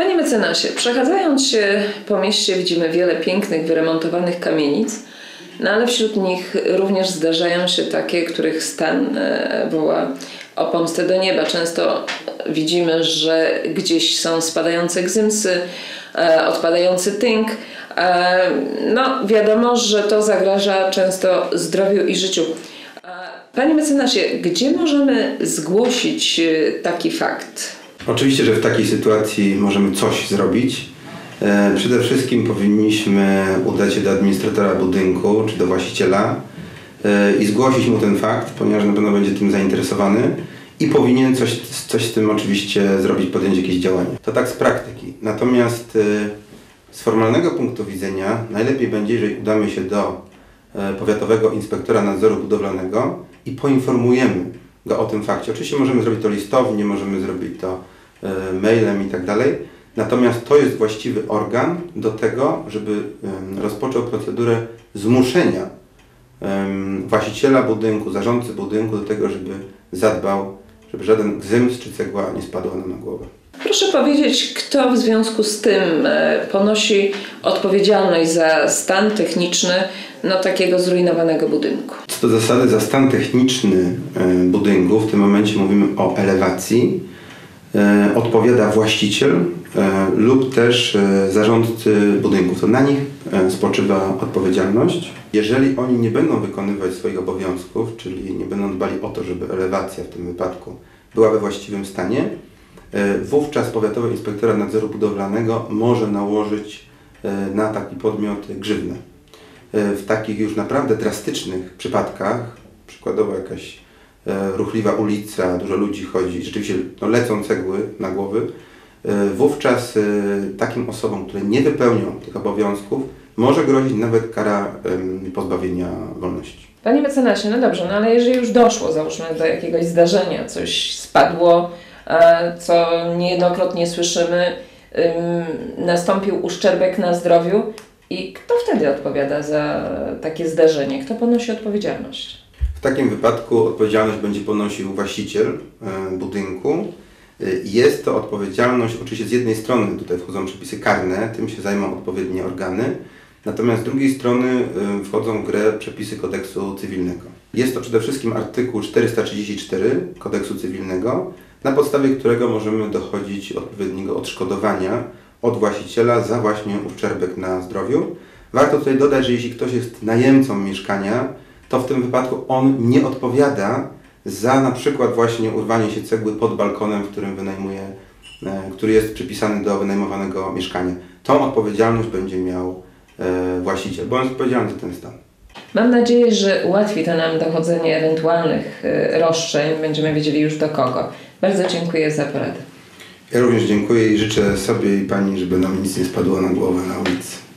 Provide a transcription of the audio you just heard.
Panie mecenasie, przechadzając się po mieście widzimy wiele pięknych, wyremontowanych kamienic, no ale wśród nich również zdarzają się takie, których stan e, woła o pomstę do nieba. Często widzimy, że gdzieś są spadające gzymsy, e, odpadający tynk. E, no wiadomo, że to zagraża często zdrowiu i życiu. Panie mecenasie, gdzie możemy zgłosić taki fakt? Oczywiście, że w takiej sytuacji możemy coś zrobić. E, przede wszystkim powinniśmy udać się do administratora budynku czy do właściciela e, i zgłosić mu ten fakt, ponieważ na pewno będzie tym zainteresowany i powinien coś, coś z tym oczywiście zrobić, podjąć jakieś działania. To tak z praktyki. Natomiast e, z formalnego punktu widzenia najlepiej będzie, jeżeli udamy się do powiatowego inspektora nadzoru budowlanego i poinformujemy go o tym fakcie. Oczywiście możemy zrobić to listownie, możemy zrobić to e, mailem i tak dalej. Natomiast to jest właściwy organ do tego, żeby rozpoczął procedurę zmuszenia właściciela budynku, zarządcy budynku do tego, żeby zadbał, żeby żaden gzyms czy cegła nie spadła nam na głowę. Proszę powiedzieć, kto w związku z tym e, ponosi odpowiedzialność za stan techniczny no, takiego zrujnowanego budynku? Co do zasady, za stan techniczny e, budynku, w tym momencie mówimy o elewacji, e, odpowiada właściciel lub też zarządcy budynków. To na nich spoczywa odpowiedzialność. Jeżeli oni nie będą wykonywać swoich obowiązków, czyli nie będą dbali o to, żeby elewacja w tym wypadku była we właściwym stanie, E, wówczas powiatowy inspektora nadzoru budowlanego może nałożyć e, na taki podmiot grzywnę. E, w takich już naprawdę drastycznych przypadkach, przykładowo jakaś ruchliwa ulica, dużo ludzi chodzi, rzeczywiście no, lecą cegły na głowy, wówczas takim osobom, które nie wypełnią tych obowiązków, może grozić nawet kara pozbawienia wolności. Panie mecenasie, no dobrze, no ale jeżeli już doszło, załóżmy, do jakiegoś zdarzenia, coś spadło, E, co niejednokrotnie słyszymy, nastąpił uszczerbek na zdrowiu. I kto wtedy odpowiada za takie zdarzenie? Kto ponosi odpowiedzialność? W takim wypadku odpowiedzialność będzie ponosił właściciel e, budynku. E, jest to odpowiedzialność, oczywiście z jednej strony tutaj wchodzą przepisy karne, tym się zajmą odpowiednie organy, natomiast z drugiej strony wchodzą w grę przepisy kodeksu cywilnego. Jest to przede wszystkim artykuł 434 kodeksu cywilnego, na podstawie którego możemy dochodzić odpowiedniego odszkodowania od właściciela za właśnie uszczerbek na zdrowiu. Warto tutaj dodać, że jeśli ktoś jest najemcą mieszkania, to w tym wypadku on nie odpowiada za na przykład właśnie urwanie się cegły pod balkonem, w którym wynajmuje, e, który jest przypisany do wynajmowanego mieszkania. Tą odpowiedzialność będzie miał e, właściciel, bo on jest odpowiedzialny za ten stan. Mam nadzieję, że ułatwi to nam dochodzenie ewentualnych e, roszczeń. Będziemy wiedzieli już do kogo. Bardzo dziękuję za poradę. Ja również dziękuję i życzę sobie i Pani, żeby nam nic nie spadło na głowę na ulicy.